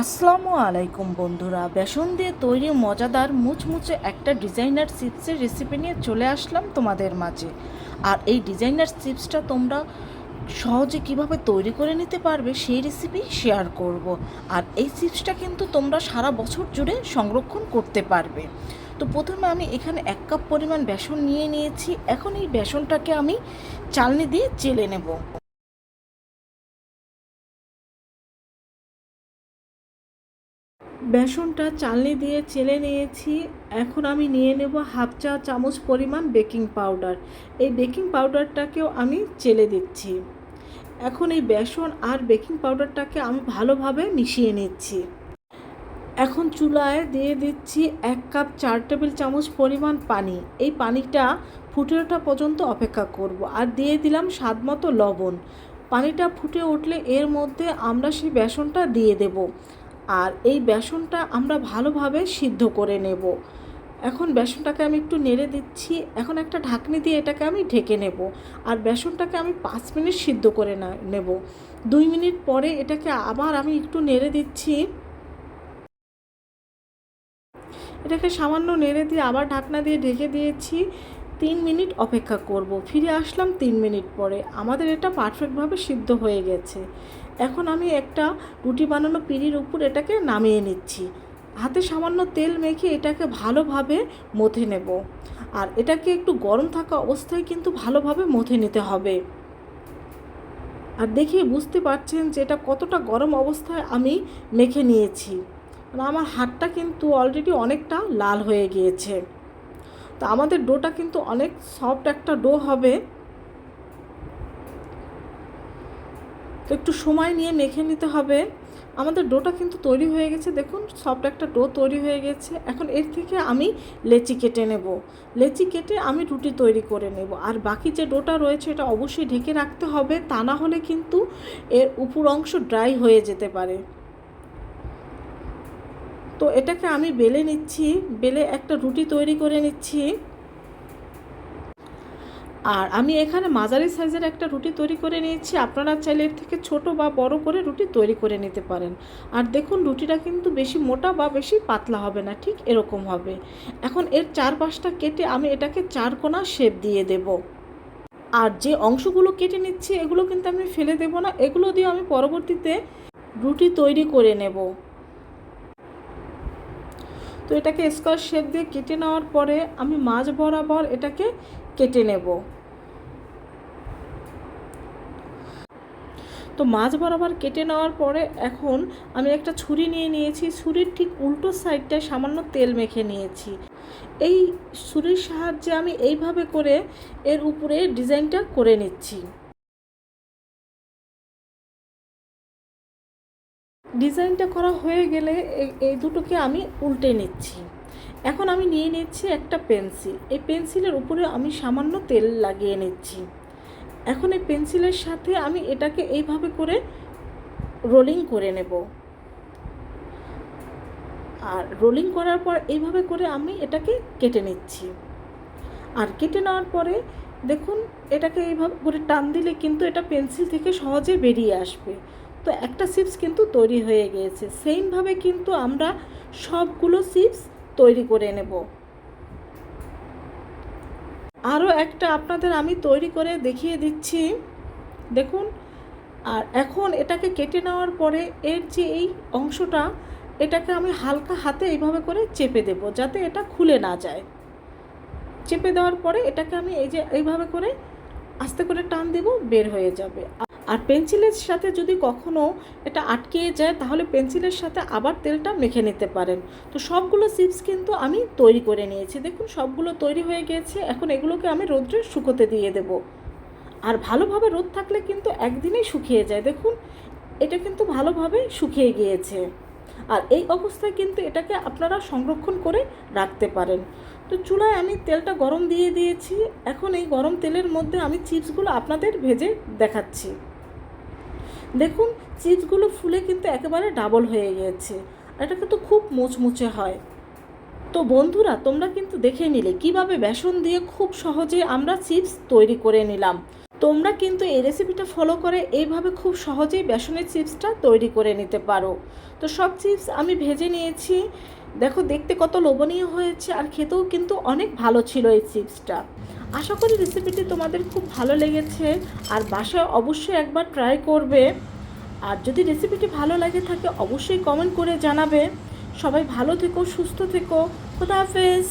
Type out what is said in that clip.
আসসালামু আলাইকুম বন্ধুরা। বেসন দিয়ে তৈরি মজাদার মুচমুচে একটা ডিজাইনার চিপসের রেসিপি নিয়ে চলে আসলাম তোমাদের মাঝে। আর এই ডিজাইনার চিপসটা তোমরা সহজে কীভাবে তৈরি করে নিতে পারবে সেই রেসিপি শেয়ার করব। আর এই চিপসটা কিন্তু তোমরা সারা বছর জুড়ে সংরক্ষণ করতে পারবে। তো প্রথমে আমি এখানে এক কাপ পরিমাণ বেসন নিয়ে নিয়েছি। এখন এই বেসনটাকে আমি চালনি দিয়ে চেলে নেব। বেসনটা চালনি দিয়ে চেলে নিয়েছি। এখন আমি নিয়ে নেব হাফ চা চামচ পরিমাণ বেকিং পাউডার। এই বেকিং পাউডারটাকেও আমি চেলে দিচ্ছি। এখন এই বেসন আর বেকিং পাউডারটাকে আমি ভালোভাবে মিশিয়ে নিচ্ছি। এখন চুলায় দিয়ে দিচ্ছি এক কাপ চার টেবিল চামচ পরিমাণ পানি। এই পানিটা ফুটে ওঠা পর্যন্ত অপেক্ষা করব। আর দিয়ে দিলাম স্বাদ মতো লবণ। পানিটা ফুটে উঠলে এর মধ্যে আমরা সেই বেসনটা দিয়ে দেব। আর এই বেসনটা আমরা ভালোভাবে সিদ্ধ করে নেব। এখন বেসনটাকে আমি একটু নেড়ে দিচ্ছি। এখন একটা ঢাকনি দিয়ে এটাকে আমি ঢেকে নেব। আর বেসনটাকে আমি পাঁচ মিনিট সিদ্ধ করে না, নেব। দুই মিনিট পরে এটাকে আবার আমি একটু নেড়ে দিচ্ছি। এটাকে সামান্য নেড়ে দিয়ে আবার ঢাকনা দিয়ে ঢেকে দিয়েছি। তিন মিনিট অপেক্ষা করব। ফিরে আসলাম তিন মিনিট পরে। আমাদের এটা পারফেক্টভাবে সিদ্ধ হয়ে গেছে। এখন আমি একটা রুটি বানানো পিঁড়ির উপর এটাকে নামিয়ে নিচ্ছি। হাতে সামান্য তেল মেখে এটাকে ভালোভাবে মথে নেব। আর এটাকে একটু গরম থাকা অবস্থায় কিন্তু ভালোভাবে মথে নিতে হবে। আর দেখে বুঝতে পারছেন যে এটা কতটা গরম অবস্থায় আমি মেখে নিয়েছি। মানে আমার হাতটা কিন্তু অলরেডি অনেকটা লাল হয়ে গিয়েছে। তো আমাদের ডোটা কিন্তু অনেক সফট একটা ডো হবে। তো একটু সময় নিয়ে মেখে নিতে হবে। আমাদের ডোটা কিন্তু তৈরি হয়ে গেছে। দেখুন সফট একটা ডো তৈরি হয়ে গেছে। এখন এর থেকে আমি লেচি কেটে নেব। লেচি কেটে আমি রুটি তৈরি করে নেব। আর বাকি যে ডোটা রয়েছে, এটা অবশ্যই ঢেকে রাখতে হবে। তা না হলে কিন্তু এর উপর অংশ ড্রাই হয়ে যেতে পারে। তো এটাকে আমি বেলে নিচ্ছি। বেলে একটা রুটি তৈরি করে নিচ্ছি। আর আমি এখানে মাঝারি সাইজের একটা রুটি তৈরি করে নিয়েছি। আপনারা চাইলে এর থেকে ছোট বা বড় করে রুটি তৈরি করে নিতে পারেন। আর দেখুন, রুটিটা কিন্তু বেশি মোটা বা বেশি পাতলা হবে না, ঠিক এরকম হবে। এখন এর চারপাশটা কেটে আমি এটাকে চার কোনা শেপ দিয়ে দেব। আর যে অংশগুলো কেটে নিচ্ছি, এগুলো কিন্তু আমি ফেলে দেব না। এগুলো দিয়ে আমি পরবর্তীতে রুটি তৈরি করে নেব। তো এটাকে স্কোয়ার শেপ দিয়ে কেটে নেওয়ার পরে আমি মাঝ বরাবর এটাকে কেটে নেব। তো মাছ বরাবর কেটে নেওয়ার পরে এখন আমি একটা ছুরি নিয়ে নিয়েছি। ছুরির ঠিক উল্টো সাইডটায় সামান্য তেল মেখে নিয়েছি। এই ছুরির সাহায্যে আমি এইভাবে করে এর উপরে ডিজাইনটা করে নিচ্ছি। ডিজাইনটা করা হয়ে গেলে এই দুটোকে আমি উল্টে নিচ্ছি। এখন আমি নিয়ে নিচ্ছি একটা পেন্সিল। এই পেন্সিলের উপরে আমি সামান্য তেল লাগিয়ে নিচ্ছি। এখন এই পেন্সিলের সাথে আমি এটাকে এইভাবে করে রোলিং করে নেব। আর রোলিং করার পর এইভাবে করে আমি এটাকে কেটে নিচ্ছি। আর কেটে নেওয়ার পরে দেখুন, এটাকে এইভাবে করে টান দিলে কিন্তু এটা পেন্সিল থেকে সহজে বেরিয়ে আসবে। তো একটা চিপস কিন্তু তৈরি হয়ে গিয়েছে। সেমভাবে কিন্তু আমরা সবগুলো চিপস তৈরি করে নেব। আরও একটা আপনাদের আমি তৈরি করে দেখিয়ে দিচ্ছি। দেখুন, আর এখন এটাকে কেটে নেওয়ার পরে এর যে এই অংশটা, এটাকে আমি হালকা হাতে এইভাবে করে চেপে দেব যাতে এটা খুলে না যায়। চেপে দেওয়ার পরে এটাকে আমি এই যে এইভাবে করে আস্তে করে টান দেব, বের হয়ে যাবে। আর পেন্সিলের সাথে যদি কখনও এটা আটকে যায়, তাহলে পেন্সিলের সাথে আবার তেলটা মেখে নিতে পারেন। তো সবগুলো চিপস কিন্তু আমি তৈরি করে নিয়েছি। দেখুন, সবগুলো তৈরি হয়ে গিয়েছে এখন এগুলোকে আমি রোদ্রে শুকোতে দিয়ে দেব। আর ভালোভাবে রোদ থাকলে কিন্তু একদিনেই শুকিয়ে যায়। দেখুন, এটা কিন্তু ভালোভাবে শুকিয়ে গিয়েছে। আর এই অবস্থায় কিন্তু এটাকে আপনারা সংরক্ষণ করে রাখতে পারেন। তো চুলায় আমি তেলটা গরম দিয়ে দিয়েছি। এখন এই গরম তেলের মধ্যে আমি চিপসগুলো আপনাদের ভেজে দেখাচ্ছি। দেখুন, চিজগুলো ফুলে কিন্তু একেবারে ডাবল হয়ে গিয়েছে। এটা কিন্তু খুব মুচমুচে হয়। তো বন্ধুরা, তোমরা কিন্তু দেখে নিলে কীভাবে বেসন দিয়ে খুব সহজে আমরা চিপস তৈরি করে নিলাম। তোমরা কিন্তু এই রেসিপিটা ফলো করে এইভাবে খুব সহজেই বেসনের চিপসটা তৈরি করে নিতে পারো। তো সব চিপস আমি ভেজে নিয়েছি। দেখো, দেখতে কত লোভনীয় হয়েছে আর খেতেও কিন্তু অনেক ভালো ছিল এই চিপসটা। আশা করি রেসিপিটি তোমাদের খুব ভালো লেগেছে আর বাসায় অবশ্যই একবার ট্রাই করবে। আর যদি রেসিপিটি ভালো লাগে থাকে, অবশ্যই কমেন্ট করে জানাবে। সবাই ভালো থেকো, সুস্থ থেকো। খোদা হাফেজ।